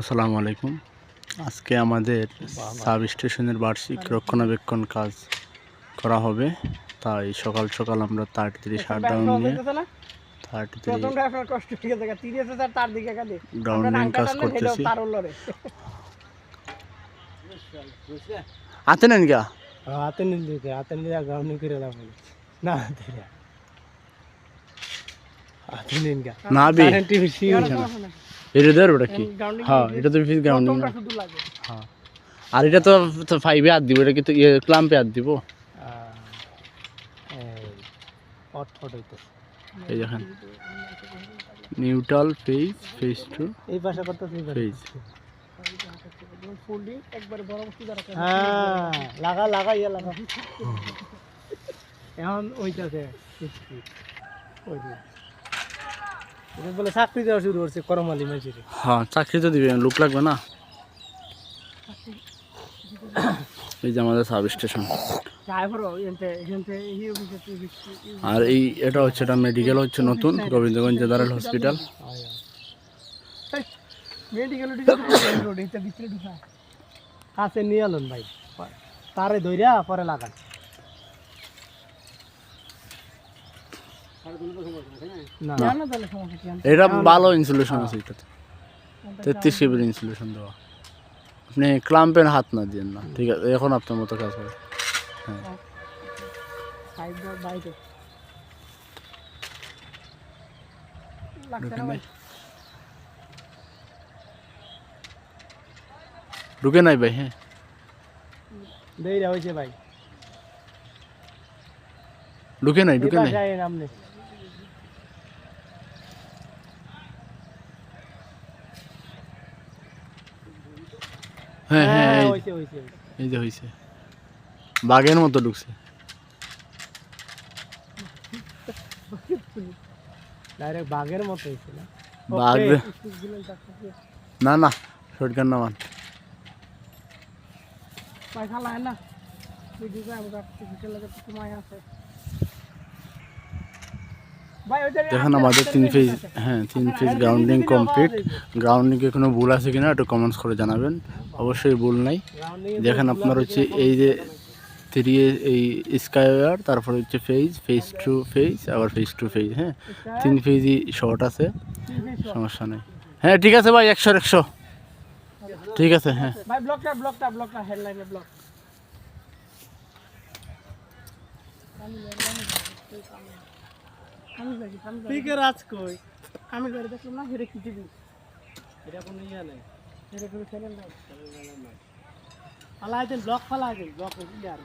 আসসালামু আলাইকুম। আজকে আমাদের সাব স্টেশনের বার্ষিক রক্ষণাবেক্ষণ কাজ করা হবে। তাই সকাল সকাল আমরা ডাউন নিয়ে গেছে। তিরিশ তার দিকে খালি গ্রাউন্ডিং কাজ করতেছি। হাতে নেন গা হাতে নিল হাতে নিলে গ্রাউন্ডিং করে না না বে। এটা দেওয়ার ওটা কি? হ্যাঁ এটা তো ফিস গ্রাউন্ডিং না? হ্যাঁ। আর এটা তো ফাইভে হাত দিব এটা কিন্তু ইয়ে ক্লাম্পে হাত দিব? এই দেখেন নিউট্রাল ফেজ ফেজ টু এই পাশে করতে এই ফেজ ফোল্ডিং একবারে বড় বস্তু দ্বারা হ্যাঁ লাগা লাগা ইয়া লাগা। এখন ওইটাতে ওই বলে চাকরি দেওয়া শুরু করছে করমালি মানুষের হ্যাঁ চাকরি তো দিবে লোক লাগবে না? এই যে আমাদের সাব স্টেশন। আর এই এটা হচ্ছে এটা মেডিকেল হচ্ছে নতুন গোবিন্দগঞ্জ জেনারেল হসপিটাল কাছে নিয়ে এলেন ভাই তারে ধইরা পরে লাগান না না তাহলে সমস্যা কি এটা ভালো ইনসুলেশন আছে এটাতে। তেত্রিশ কেবির ইনসুলেশন দেওয়া। আপনি ক্লাম্পের হাত না দিন না ঠিক আছে? এখন আপনার মতো কাজ হবে। হ্যাঁ। ভাই? ঢুকে নাই ভাই হ্যাঁ। দেইরা হইছে ভাই। ঢুকে নাই ঢুকে নাই। হ্যাঁ, হ্যাঁ হ্যাঁ এই যে হয়েছে বাঘের মতো ঢুকছে। ডাইরেক্ট বাঘের মতো না? বাঘ না না শটগান না মান না। আমাদের তিন ফেজ হ্যাঁ তিন ফেজ গ্রাউন্ডিং কমপ্লিট গ্রাউন্ডিংয়ে কোনো ভুল আছে কিনা একটু কমেন্টস করে জানাবেন। অবশ্যই ভুল নাই। দেখেন আপনার হচ্ছে এই যে থ্রি এই স্কাইওয়ার তারপর হচ্ছে ফেজ ফেজ টু ফেজ আবার ফেজ টু ফেজ হ্যাঁ? তিন ফেজই শর্ট আছে সমস্যা নেই। হ্যাঁ ঠিক আছে ভাই একশো একশো। ঠিক আছে হ্যাঁ। ভাই ব্লকটা ব্লকটা ব্লকটা হেডলাইনে ব্লক স্পিকার আজ কই? আমি করে দেখলাম না হেরে কি দিবি এটা কোনো ইয়া নাই। ফালাই দেন ব্লক ফালাই দেন ব্লক ইয়ার